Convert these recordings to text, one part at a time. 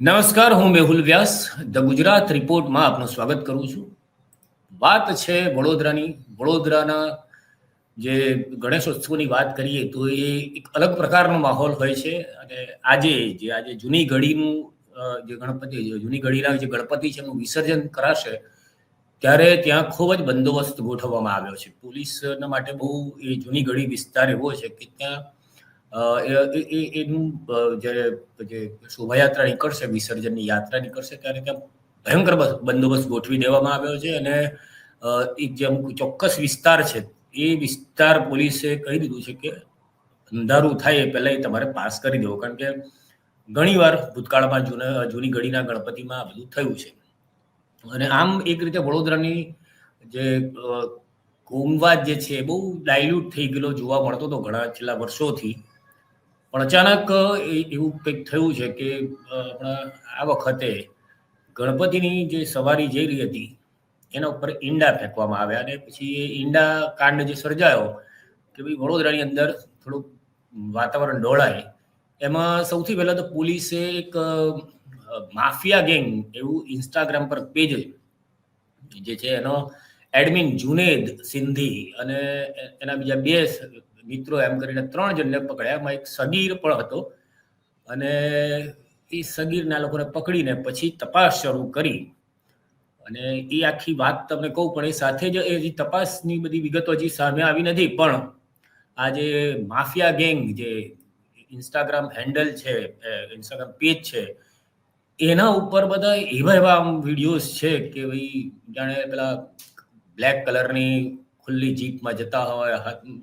નમસ્કાર, હું મેહુલ વ્યાસ, ધ ગુજરાત રિપોર્ટમાં આપનું સ્વાગત કરું છું. વાત છે વડોદરાની. વડોદરાના જે ગણેશોત્સવની વાત કરીએ તો એ એક અલગ પ્રકારનો માહોલ હોય છે અને આજે જે આજે જૂની ઘડીનું જે ગણપતિ જૂની ઘડીના જે ગણપતિ છે એનું વિસર્જન કરાશે, ત્યારે ત્યાં ખૂબ જ બંદોબસ્ત ગોઠવવામાં આવ્યો છે. પોલીસના માટે બહુ એ જૂની ઘડી વિસ્તાર એવો છે કે ત્યાં એ- એનું જ્યારે જે શોભાયાત્રા નીકળશે, વિસર્જનની યાત્રા નીકળશે, ત્યારે ત્યાં ભયંકર બંદોબસ્ત ગોઠવી દેવામાં આવ્યો છે અને એક જે અમુક ચોક્કસ વિસ્તાર છે, એ વિસ્તાર પોલીસે કહી દીધું છે કે અંધારું થાય એ પહેલાં એ તમારે પાસ કરી દેવો, કારણ કે ઘણીવાર ભૂતકાળમાં જૂના, જૂની ઘડીના ગણપતિમાં આ બધું થયું છે. અને આમ એક રીતે વડોદરાની જે કોમવાદ જે છે બહુ ડાયલ્યુટ થઈ ગયેલો જોવા મળતો હતો ઘણા છેલ્લા વર્ષોથી. પણ અચાનક એવું કંઈક થયું છે કે આપણા આ વખતે ગણપતિની જે સવારી જઈ રહી હતી, એના ઉપર ઈંડા ફેંકવામાં આવ્યા અને પછી એ ઈંડા કાંડ જે સર્જાયો કે ભાઈ વડોદરાની અંદર થોડુંક વાતાવરણ ડોળાય, એમાં સૌથી પહેલાં તો પોલીસે એક માફિયા ગેંગ એવું ઇન્સ્ટાગ્રામ પર પેજ જે છે એનો, એડમિન જુનેદ સિંધી અને એના બીજા બે મિત્રો એમ કરીને ત્રણ જણને પકડ્યા. એમાં એક સગીર પણ હતો. અને એ સગીરના લોકોને પકડીને પછી તપાસ શરૂ કરી. અને એ આખી વાત તમને કહું, પણ એ સાથે જ એ તપાસની બધી વિગતો હજી સામે આવી નથી. પણ આ જે માફિયા ગેંગ જે ઇન્સ્ટાગ્રામ હેન્ડલ છે ઇન્સ્ટાગ્રામ પેજ છે, એના ઉપર બધા એવા એવા આમ વિડીયોઝ છે કે ભાઈ, જાણે પેલા બ્લેક કલરની ખુલ્લી જીપમાં જતા હોય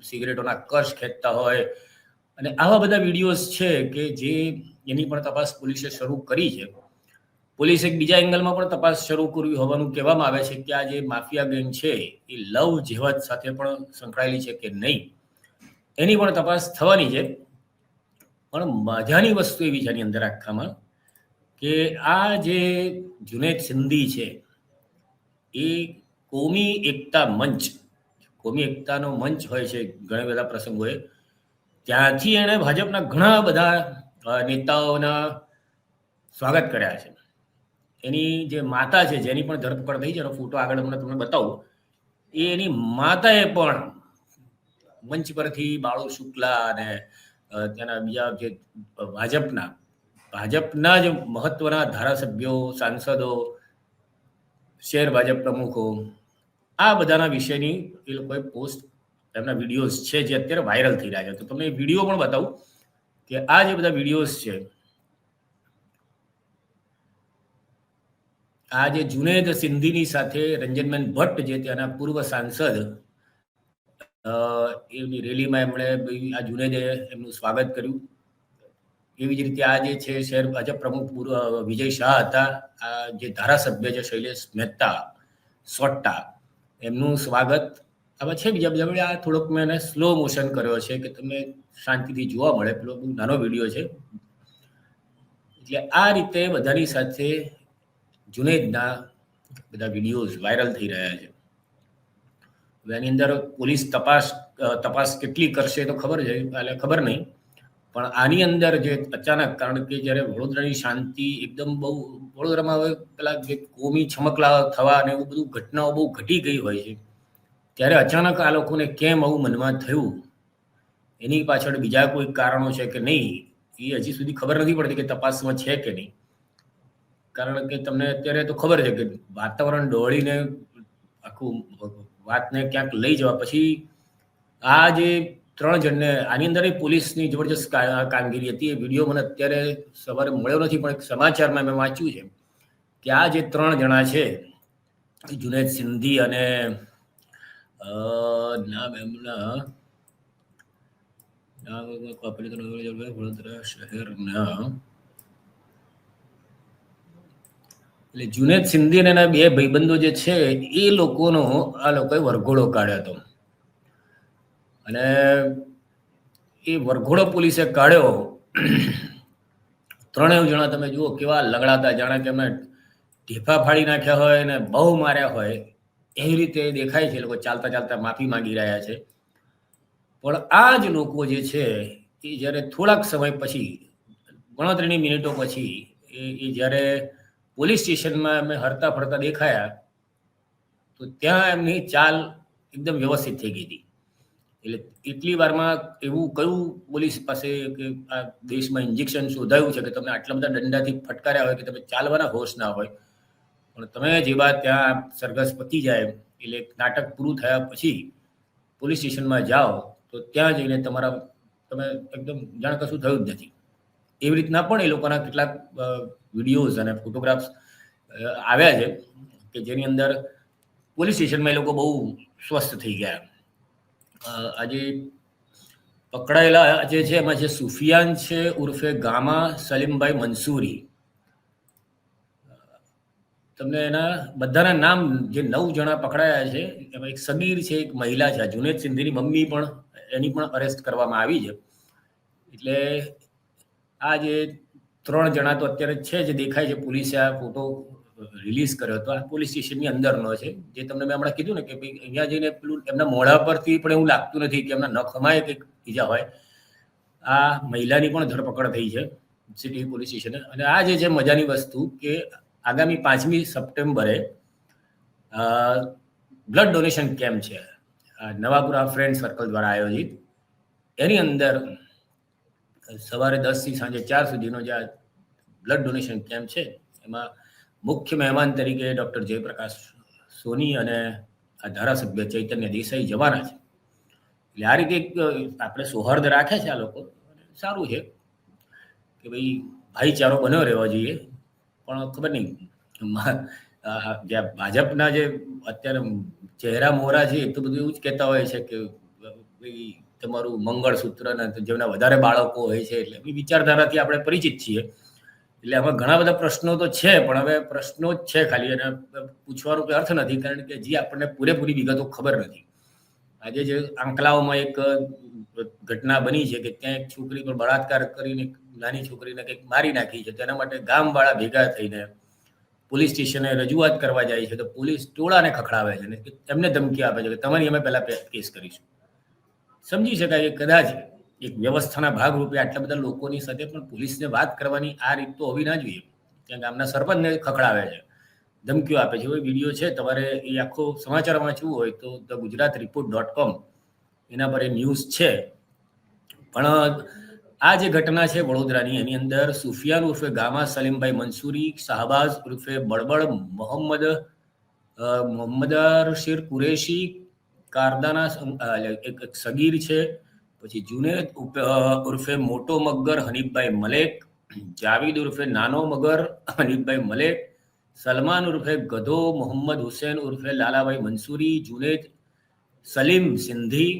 સિગરેટોના કશ ખેંચતા હોય. અને આવા બધા વિડીયોઝ છે કે જે એની પણ તપાસ પોલીસે શરૂ કરી છે. પોલીસે એક બીજા એંગલમાં પણ તપાસ શરૂ કરવી હોવાનું કહેવામાં આવે છે કે આ જે માફિયા ગેંગ છે, એ લવ જેવત સાથે પણ સંકળાયેલી છે કે નહીં? એની પણ તપાસ થવાની છે. પણ મજાની વસ્તુ એવી છે આની અંદર આખામાં કે આ જે જુનેદ સિંધી છે, એ કોમી એકતા મંચ કોમી એકતાનો મંચ હોય છે ઘણા બધા પ્રસંગોએ. ત્યાંથી એણે ભાજપના ઘણા બધા નેતાઓના સ્વાગત કર્યા છે. એની જે માતા છે, જેની પણ ધરપકડ થઈ છે, એનો ફોટો આગળ હમણાં તમને બતાવું. એ એની માતાએ પણ મંચ પરથી બાળુ શુક્લા અને તેના બીજા જે ભાજપના ભાજપના જ મહત્વના ધારાસભ્યો, સાંસદો, શેર ભાજપ પ્રમુખો આ બધાના વિશેની એ લોકોએ પોસ્ટ એમના વિડીયોઝ છે જે અત્યારે વાયરલ થઈ રહ્યા છે. તો તમને વીડિયો પણ બતાવું કે આ જે બધા વિડીયોઝ છે, આ જે જુનેદ સિંધીની સાથે રંજનબેન ભટ્ટ જે ત્યાંના પૂર્વ સાંસદ એની રેલીમાં એમણે આ જુનેદે એમનું સ્વાગત કર્યું. એવી જ રીતે આ જે છે શહેર ભાજપ પ્રમુખ પૂર્વ વિજય શાહ હતા. આ જે ધારાસભ્ય છે શૈલેષ મહેતા, સોટ્ટા એમનું સ્વાગત. આમાં છે બીજા બધા આ થોડોક મેં એને સ્લો મોશન કર્યો છે કે તમને શાંતિથી જોવા મળે. પેલો બહુ નાનો વીડિયો છે. એટલે આ રીતે બધાની સાથે જુનેદના બધા વિડીયોઝ વાયરલ થઈ રહ્યા છે. હવે એની અંદર પોલીસ તપાસ તપાસ કેટલી કરશે તો ખબર છે? એટલે ખબર નહીં. પણ આની અંદર જે અચાનક, કારણ કે જ્યારે વડોદરાની શાંતિ એકદમ બહુ, વડોદરામાં હવે પેલા જે કોમી છમકલા થવા અને એવું બધું ઘટનાઓ બહુ ઘટી ગઈ હોય છે, ત્યારે અચાનક આ લોકોને કેમ આવું મનમાં થયું? એની પાછળ બીજા કોઈ કારણો છે કે નહીં? એ હજી સુધી ખબર નથી પડતી કે તપાસમાં છે કે નહીં. કારણ કે તમને અત્યારે તો ખબર છે કે વાતાવરણ ડોળીને આખું વાતને ક્યાંક લઈ જવા પછી આ જે ત્રણ જણને, આની અંદર પોલીસની જબરજસ્ત કામગીરી હતી. એ વીડિયો મને અત્યારે સવારે મળ્યો નથી, પણ સમાચારમાં મેં વાંચ્યું છે કે આ જે ત્રણ જણા છે, જુનેદ સિંધી અને નામ એમના શહેરના, એટલે જુનેદ સિંધી અને એના બે ભાઈબંધો જે છે, એ લોકોનો, આ લોકોએ વરઘોડો કાઢ્યો હતો. અને એ વરઘોડો પોલીસે કાઢ્યો. ત્રણેય જણા તમે જુઓ કેવા લગડાતા, જાણે કે અમે ઢેફા ફાડી નાખ્યા હોય અને બહુ માર્યા હોય એવી રીતે દેખાય છે લોકો ચાલતા ચાલતા માફી માંગી રહ્યા છે. પણ આ જ લોકો જે છે, એ જ્યારે થોડાક સમય પછી, ગણતરીની મિનિટો પછી, એ એ જ્યારે પોલીસ સ્ટેશનમાં અમે હરતા ફરતા દેખાયા, તો ત્યાં એમની ચાલ એકદમ વ્યવસ્થિત થઈ ગઈ હતી. એટલે એટલી વારમાં એવું કયું પોલીસ પાસે કે આ દેશમાં ઇન્જેક્શન શોધાયું છે કે તમે આટલા બધા દંડાથી ફટકાર્યા હોય કે તમે ચાલવાના હોશ ના હોય? પણ તમે જેવા ત્યાં સરઘસ પતી જાય એટલે નાટક પૂરું થયા પછી પોલીસ સ્ટેશનમાં જાઓ, તો ત્યાં જઈને તમારા તમે એકદમ જાણ કશું થયું જ નથી. એવી રીતના પણ એ લોકોના કેટલાક વિડીયોઝ અને ફોટોગ્રાફ્સ આવ્યા છે કે જેની અંદર પોલીસ સ્ટેશનમાં એ લોકો બહુ સ્વસ્થ થઈ ગયા આજે પકડાયેલા જે છે, એમાં જે સુફિયાન છે, ઉર્ફે ગામા સલીમભાઈ મંસૂરી. તમને એના બધાના નામ જે નવ જણા પકડાયા છે, એમાં એક સગીર છે, એક મહિલા છે જુનેદ સિંધીની મમ્મી પણ, એની પણ અરેસ્ટ કરવામાં આવી છે. એટલે આ જે ત્રણ જણા તો અત્યારે છે જે, દેખાય છે, પોલીસે આ ફોટો રિલીઝ કર્યો હતો. આ પોલીસ સ્ટેશનની અંદરનો છે. જે તમને મેં હમણાં કીધું ને કે ભાઈ અહીંયા જઈને પેલું એમના મોઢા પરથી પણ એવું લાગતું નથી કે એમના નખમાં કંઈક ઈજા હોય. આ મહિલાની પણ ધરપકડ થઈ છે સિટી પોલીસ સ્ટેશને અને આ જે છે મજાની વસ્તુ કે આગામી પાંચમી સપ્ટેમ્બરે બ્લડ ડોનેશન કેમ્પ છે. નવાપુરા ફ્રેન્ડ સર્કલ દ્વારા આયોજિત. એની અંદર સવારે દસથી સાંજે ચાર સુધીનો જે આ બ્લડ ડોનેશન કેમ્પ છે, એમાં મુખ્ય મહેમાન તરીકે ડૉક્ટર જયપ્રકાશ સોની અને આ ધારાસભ્ય ચૈતન્ય દેસાઈ જવાના છે. એટલે આ રીતે આપણે સૌહાર્દ રાખે છે આ લોકો. સારું છે કે ભાઈ ભાઈચારો બન્યો રહેવો જોઈએ. પણ ખબર નહીં જે ભાજપના જે અત્યારે ચહેરા મોરા છે એ તો બધું એવું જ કહેતા હોય છે કે ભાઈ તમારું મંગળસૂત્ર ને જેમના વધારે બાળકો હોય છે એટલે વિચારધારાથી આપણે પરિચિત છીએ. એટલે આમાં ઘણા બધા પ્રશ્નો તો છે, પણ હવે પ્રશ્નો જ છે ખાલી. અને પૂછવાનો કોઈ અર્થ નથી, કારણ કે જે આપણને પૂરેપૂરી વિગતો ખબર નથી. આજે જે આંકલાઓમાં એક ઘટના બની છે કે ત્યાં એક છોકરી પર બળાત્કાર કરીને નાની છોકરીને કંઈક મારી નાખી છે, તેના માટે ગામવાળા ભેગા થઈને પોલીસ સ્ટેશને રજૂઆત કરવા જાય છે, તો પોલીસ ટોળાને ખખડાવે છે ને, એમને ધમકી આપે છે કે તમારી અમે પહેલા કેસ કરીશું. સમજી શકાય કે કદાચ એક વ્યવસ્થાના ભાગરૂપે આટલા બધા લોકોની સાથે પણ પોલીસને વાત કરવાની આ રીત તો હોવી ના જોઈએ. ત્યાં ગામના સરપંચને ખખડાવે છે. ધમકીઓ આપે છે. એવો વીડિયો છે તમારે એ આખો સમાચાર વાંચવું હોય તો the Gujarat report dot com એના પર એ ન્યૂઝ છે. પણ આ જે ઘટના છે વડોદરાની, એની અંદર સુફિયાન ઉર્ફે ગામા સલીમભાઈ મંસૂરી, શાહબાઝ ઉર્ફે બળબડ મોહમ્મદ મોહમ્મદાર શેર કુરેશી, કારદાના એક સગીર છે પછી જુનેદ ઉર્ફે મોટો મગર હનીફભાઈ મલેક, જાવીદ ઉર્ફે નાનો મગર હનીફભાઈ મલેક, સલમાન ઉર્ફે ગધો મોહમ્મદ હુસેન ઉર્ફે લાલાભાઈ મંસૂરી, જુનેદ સલીમ સિંધી,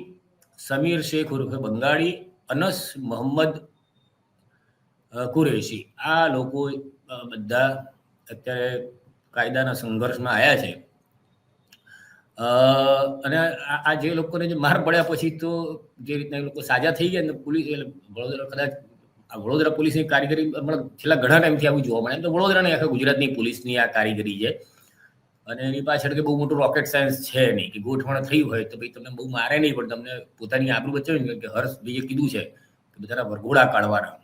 સમીર શેખ ઉર્ફે બંગાળી, અનસ મોહમ્મદ કુરેશી. આ લોકો બધા અત્યારે કાયદાના સંઘર્ષમાં આવ્યા છે. અને આ જે લોકોને જે માર પડ્યા પછી તો જે રીતના એ લોકો સાજા થઈ ગયા ને પોલીસ વડોદરા કદાચ વડોદરા પોલીસની કારીગરી મતલબ છેલ્લા ઘણા ટાઈમથી આવું જોવા મળે. તો વડોદરાની આખા ગુજરાતની પોલીસની આ કારીગરી છે. અને એની પાછળ કે બહુ મોટું રોકેટ સાયન્સ છે નહીં, કે ગોઠવણ થઈ હોય તો ભાઈ તમને બહુ મારે નહીં, પણ તમને પોતાની આબરૂ બચાવી કે હર્ષ ભાઈએ કીધું છે કે બધાના વરઘોડા કાઢવાના.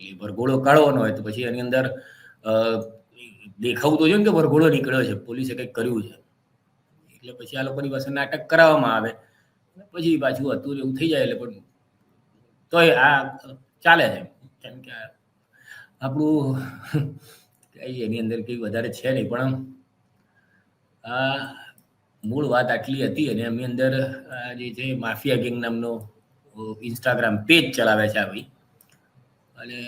એટલે વરઘોડો કાઢવાનો હોય તો પછી એની અંદર દેખાવું તો છે ને કે વરઘોડો નીકળ્યો છે. પોલીસે કંઈક કર્યું છે. એટલે પછી આ લોકોની પાસે નાટક કરાવવામાં આવે. પછી પાછું હતું એવું થઈ જાય એટલે પણ તોય આ ચાલે છે. કેમ કે આપણું કઈ એની અંદર કંઈ વધારે છે નહીં, પણ આ મૂળ વાત આટલી હતી અને એમની અંદર જે છે માફિયા ગેંગ નામનો ઇન્સ્ટાગ્રામ પેજ ચલાવે છે આવી અને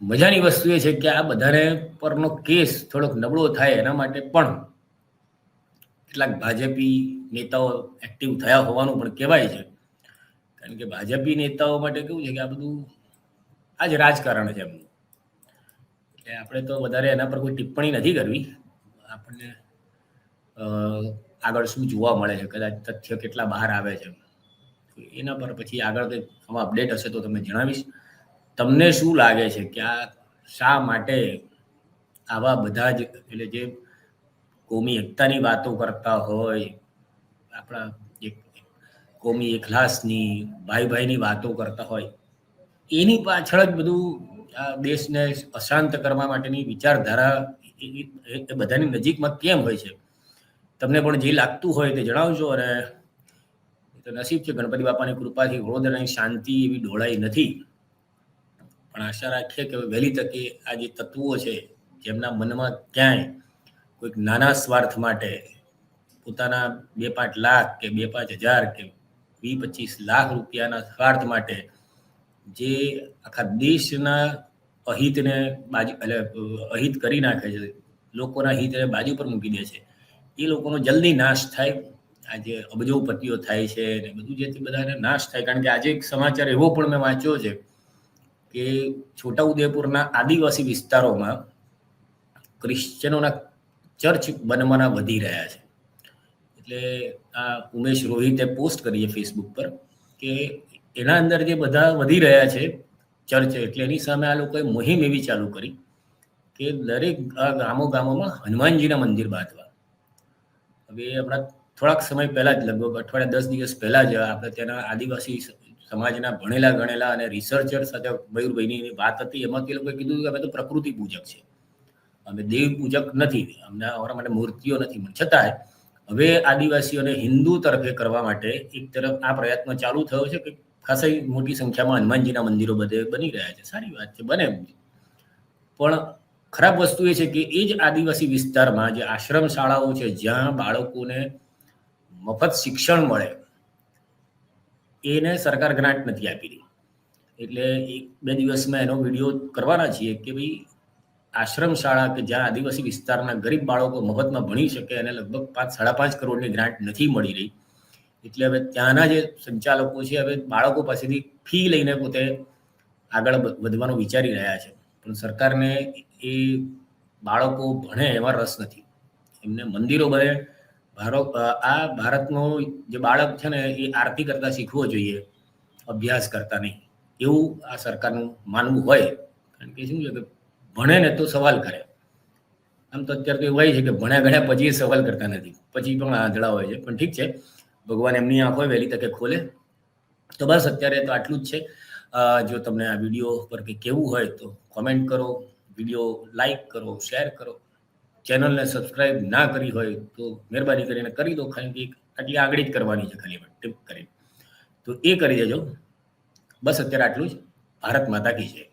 મજાની વસ્તુ એ છે કે આ બધાને પરનો કેસ થોડોક નબળો થાય એના માટે પણ કેટલાક ભાજપી નેતાઓ એક્ટિવ થયા હોવાનું પણ કહેવાય છે. કારણ કે ભાજપી નેતાઓ માટે કેવું છે કે આ બધું આ જ રાજકારણ છે એમનું. એટલે આપણે તો વધારે એના પર કોઈ ટિપ્પણી નથી કરવી. આપણને આગળ શું જોવા મળે છે, કદાચ તથ્ય કેટલા બહાર આવે છે. એના પર પછી આગળ કંઈક આમાં અપડેટ હશે તો તમે જણાવીશ. તમને શું લાગે છે કે આ શા માટે આવા બધા જ, એટલે જે કોમી એકતાની વાતો કરતા હોય, આપણા એક, કોમી એકલાસની ભાઈ ભાઈની વાતો કરતા હોય, એની પાછળ જ બધું આ દેશને અશાંત કરવા માટેની વિચારધારા એ- બધાની નજીકમાં કેમ હોય છે? તમને પણ જે લાગતું હોય તે જણાવજો અને તો નસીબ છે ગણપતિ બાપાની કૃપાથી વડોદરાની શાંતિ એવી ડોળાઈ નથી. પણ આશા રાખીએ કે વહેલી તકે આ જે તત્વો છે, જેમના મનમાં ક્યાંય કોઈક નાના સ્વાર્થ માટે પોતાના બે પાંચ લાખ કે બે પાંચ હજાર કે વીસ પચીસ લાખ રૂપિયાના સ્વાર્થ માટે જે આખા દેશના અહિતને બાજુ એટલે અહિત કરી નાખે છે, લોકોના હિતને બાજુ પર મૂકી દે છે, એ લોકોનો જલ્દી નાશ થાય. આજે અબજોપતિઓ થાય છે ને બધું જે બધાને નાશ થાય. કારણ કે આજે એક સમાચાર એવો પણ મેં વાંચ્યો છે કે છોટાઉદેપુરના આદિવાસી વિસ્તારોમાં ક્રિશ્ચનોના ચર્ચ બનવાના વધી રહ્યા છે. એટલે આ ઉમેશ રોહિતે પોસ્ટ કરી છે ફેસબુક પર કે એના અંદર જે બધા વધી રહ્યા છે ચર્ચ, એટલે એની સામે આ લોકોએ મુહિમ એવી ચાલુ કરી કે દરેક ગામો ગામોમાં હનુમાનજીના મંદિર બાંધવા. હવે હમણાં થોડાક સમય પહેલાં જ, લગભગ અઠવાડિયા દસ દિવસ પહેલાં જ આપણે તેના આદિવાસી સમાજના ભણેલા ગણેલા અને રિસર્ચર સાથે મયુરભાઈની વાત હતી એમાં તે લોકોએ કીધું કે અમે તો પ્રકૃતિ પૂજક છે અમે દેવ પૂજક નથી, અમને અમારા માટે મૂર્તિઓ નથી, પણ છતાંય હવે આદિવાસીઓને હિન્દુ તરફે કરવા માટે એક તરફ આ પ્રયત્ન ચાલુ થયો છે કે ખાસી મોટી સંખ્યામાં હનુમાનજીના મંદિરો બધે બની રહ્યા છે. સારી વાત છે, બને પણ ખરાબ વસ્તુ એ છે કે એ જ આદિવાસી વિસ્તારમાં જે આશ્રમ શાળાઓ છે, જ્યાં બાળકોને મફત શિક્ષણ મળે, એને સરકાર ગ્રાન્ટ નથી આપી રહી. એટલે એક બે દિવસમાં એનો વીડિયો કરવાના છીએ કે ભાઈ આશ્રમ શાળા કે જ્યાં આદિવાસી વિસ્તારના ગરીબ બાળકો મફતમાં ભણી શકે અને લગભગ પાંચ, સાડા પાંચ કરોડની ગ્રાન્ટ નથી મળી રહી. એટલે હવે ત્યાંના જે સંચાલકો છે, હવે બાળકો પાસેથી ફી લઈને પોતે આગળ વધવાનું વિચારી રહ્યા છે. પણ સરકારને એ બાળકો ભણે એમાં રસ નથી. એમને મંદિરો બને. ભારત આ ભારતનો જે બાળક છે ને, એ આરતી કરતા શીખવો જોઈએ, અભ્યાસ કરતા નહીં. એવું આ સરકારનું માનવું હોય. કારણ કે શું છે કે ભણે ને તો સવાલ કરે. આમ તો અત્યારે તો એવું હોય છે કે ભણ્યા ગણ્યા પછી સવાલ કરતા નથી. પછી પણ આંધળા હોય છે. પણ ઠીક છે. ભગવાન એમની આંખો વહેલી તકે ખોલે. તો બસ અત્યારે તો આટલું જ છે. જો તમને આ વીડિયો પર કંઈ કેવું હોય તો કોમેન્ટ કરો, વીડિયો લાઈક કરો શેર કરો. ચેનલને સબસ્ક્રાઇબ ના કરી હોય તો મહેરબાની કરીને કરી દો ખાલી કે આટલી આગળ જ કરવાની છે ખાલી. ટીપ કરીને. તો એ કરી દેજો. બસ અત્યારે આટલું જ. ભારત માતા કી જય.